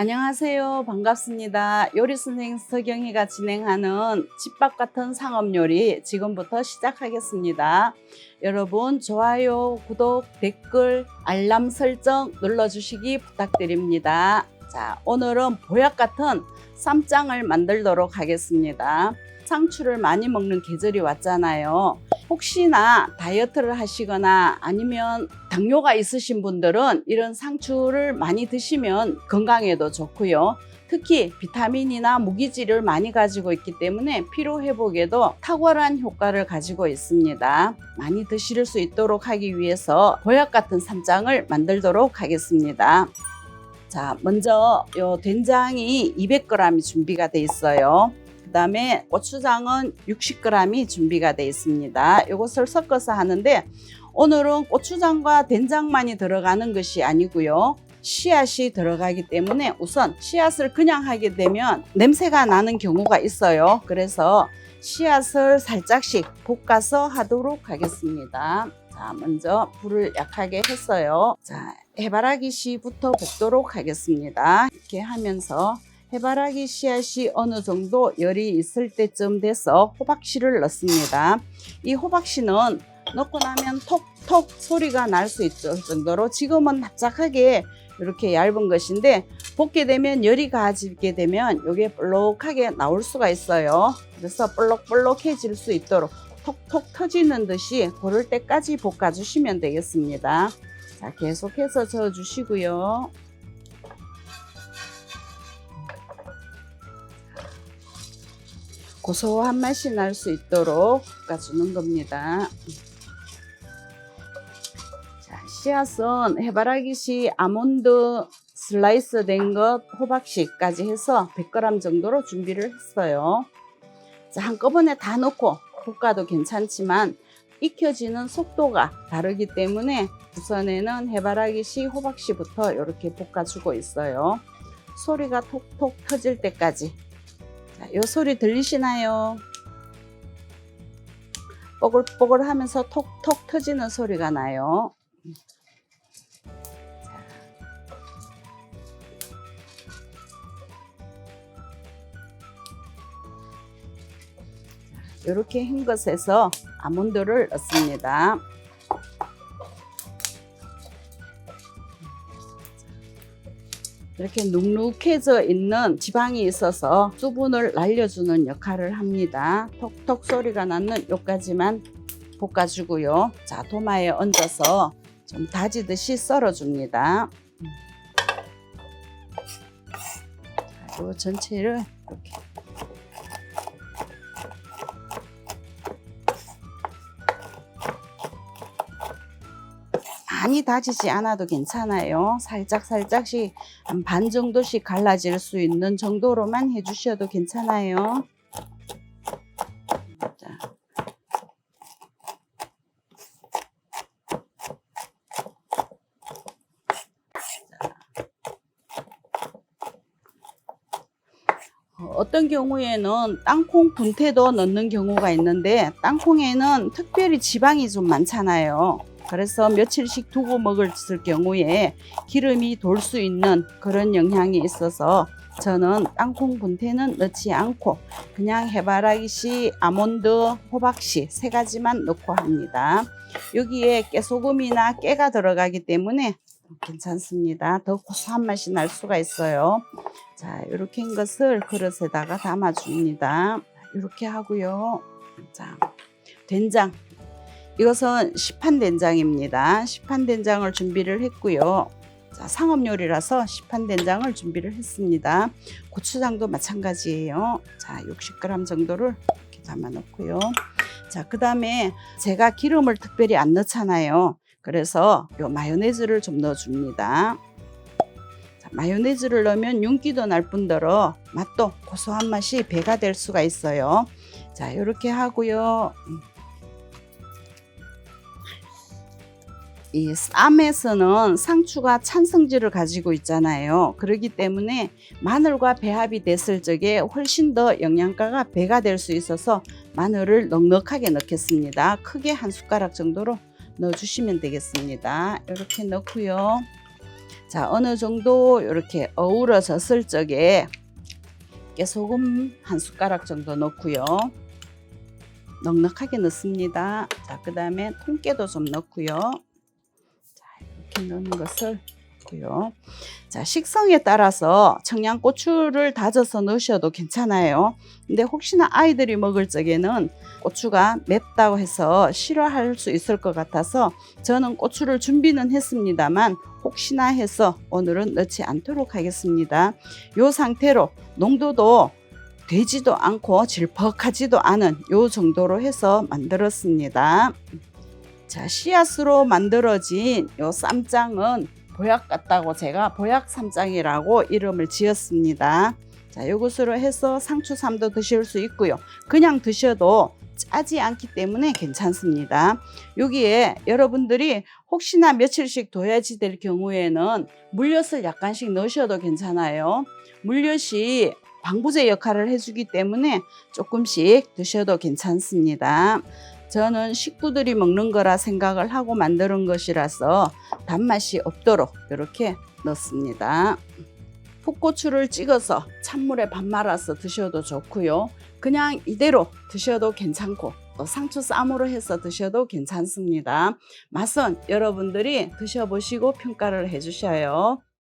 안녕하세요. 반갑습니다. 요리 선생 서경희가 진행하는 집밥 같은 상업 요리 지금부터 시작하겠습니다. 여러분 좋아요, 구독, 댓글, 알람 설정 눌러주시기 부탁드립니다. 자, 오늘은 보약 같은 쌈장을 만들도록 하겠습니다. 상추를 많이 먹는 계절이 왔잖아요. 혹시나 다이어트를 하시거나 아니면 당뇨가 있으신 분들은 이런 상추를 많이 드시면 건강에도 좋고요. 특히 비타민이나 무기질을 많이 가지고 있기 때문에 피로 회복에도 탁월한 효과를 가지고 있습니다. 많이 드실 수 있도록 하기 위해서 보약 같은 쌈장을 만들도록 하겠습니다. 자, 먼저 요 된장이 200g이 준비가 돼 있어요. 그 다음에 고추장은 60g이 준비가 되어 있습니다. 이것을 섞어서 하는데 오늘은 고추장과 된장만이 들어가는 것이 아니고요. 씨앗이 들어가기 때문에 우선 씨앗을 그냥 하게 되면 냄새가 나는 경우가 있어요. 그래서 씨앗을 살짝씩 볶아서 하도록 하겠습니다. 자, 먼저 불을 약하게 했어요. 자, 해바라기 씨부터 볶도록 하겠습니다. 이렇게 하면서 해바라기 씨앗이 어느 정도 열이 있을 때쯤 돼서 호박씨를 넣습니다. 이 호박씨는 넣고 나면 톡톡 소리가 날 수 있을 정도로 지금은 납작하게 이렇게 얇은 것인데 볶게 되면 열이 가지게 되면 이게 볼록하게 나올 수가 있어요. 그래서 볼록볼록해질 수 있도록 톡톡 터지는 듯이 고를 때까지 볶아주시면 되겠습니다. 자, 계속해서 저어주시고요. 고소한 맛이 날 수 있도록 볶아주는 겁니다. 자, 씨앗은 해바라기씨 아몬드 슬라이스 된 것 호박씨까지 해서 100g 정도로 준비를 했어요. 자, 한꺼번에 다 넣고 볶아도 괜찮지만 익혀지는 속도가 다르기 때문에 우선에는 해바라기씨 호박씨부터 이렇게 볶아주고 있어요. 소리가 톡톡 터질 때까지 자, 요 소리 들리시나요? 뽀글뽀글 하면서 톡톡 터지는 소리가 나요. 자. 이렇게 흰 것에서 아몬드를 넣습니다. 이렇게 눅눅해져 있는 지방이 있어서 수분을 날려주는 역할을 합니다. 톡톡 소리가 나는 요까지만 볶아주고요. 자, 도마에 얹어서 좀 다지듯이 썰어줍니다. 자, 요 전체를 이렇게 많이 다지지 않아도 괜찮아요. 살짝 살짝씩 한 반 정도씩 갈라질 수 있는 정도로만 해주셔도 괜찮아요. 자. 어, 어떤 경우에는 땅콩 분태도 넣는 경우가 있는데 땅콩에는 특별히 지방이 좀 많잖아요. 그래서 며칠씩 두고 먹을 경우에 기름이 돌 수 있는 그런 영향이 있어서 저는 땅콩 분태는 넣지 않고 그냥 해바라기씨, 아몬드, 호박씨 세 가지만 넣고 합니다. 여기에 깨소금이나 깨가 들어가기 때문에 괜찮습니다. 더 고소한 맛이 날 수가 있어요. 자, 이렇게 한 것을 그릇에다가 담아줍니다. 이렇게 하고요. 자, 된장. 이것은 시판 된장입니다. 시판 된장을 준비를 했고요. 자, 상업 요리라서 시판 된장을 준비를 했습니다. 고추장도 마찬가지예요. 자, 60g 정도를 이렇게 담아 놓고요. 자, 그다음에 제가 기름을 특별히 안 넣잖아요. 그래서 요 마요네즈를 좀 넣어 줍니다. 자, 마요네즈를 넣으면 윤기도 날 뿐더러 맛도 고소한 맛이 배가 될 수가 있어요. 자, 이렇게 하고요. 이 쌈에서는 상추가 찬 성질을 가지고 있잖아요. 그렇기 때문에 마늘과 배합이 됐을 적에 훨씬 더 영양가가 배가 될 수 있어서 마늘을 넉넉하게 넣겠습니다. 크게 한 숟가락 정도로 넣어주시면 되겠습니다. 이렇게 넣고요. 자, 어느 정도 이렇게 어우러졌을 적에 깨소금 한 숟가락 정도 넣고요. 넉넉하게 넣습니다. 자, 그 다음에 통깨도 좀 넣고요. 넣는 것을 넣고요. 자, 식성에 따라서 청양고추를 다져서 넣으셔도 괜찮아요. 근데 혹시나 아이들이 먹을 적에는 고추가 맵다고 해서 싫어할 수 있을 것 같아서 저는 고추를 준비는 했습니다만 혹시나 해서 오늘은 넣지 않도록 하겠습니다. 이 상태로 농도도 되지도 않고 질퍽하지도 않은 요 정도로 해서 만들었습니다. 자, 씨앗으로 만들어진 요 쌈장은 보약 같다고 제가 보약 쌈장이라고 이름을 지었습니다. 자, 요것으로 해서 상추쌈도 드실 수 있고요. 그냥 드셔도 짜지 않기 때문에 괜찮습니다. 여기에 여러분들이 혹시나 며칠씩 둬야지 될 경우에는 물엿을 약간씩 넣으셔도 괜찮아요. 물엿이 방부제 역할을 해주기 때문에 조금씩 드셔도 괜찮습니다. 저는 식구들이 먹는 거라 생각을 하고 만드는 것이라서 단맛이 없도록 이렇게 넣습니다. 풋고추를 찍어서 찬물에 밥 말아서 드셔도 좋고요. 그냥 이대로 드셔도 괜찮고 또 상추 쌈으로 해서 드셔도 괜찮습니다. 맛은 여러분들이 드셔보시고 평가를 해주셔요.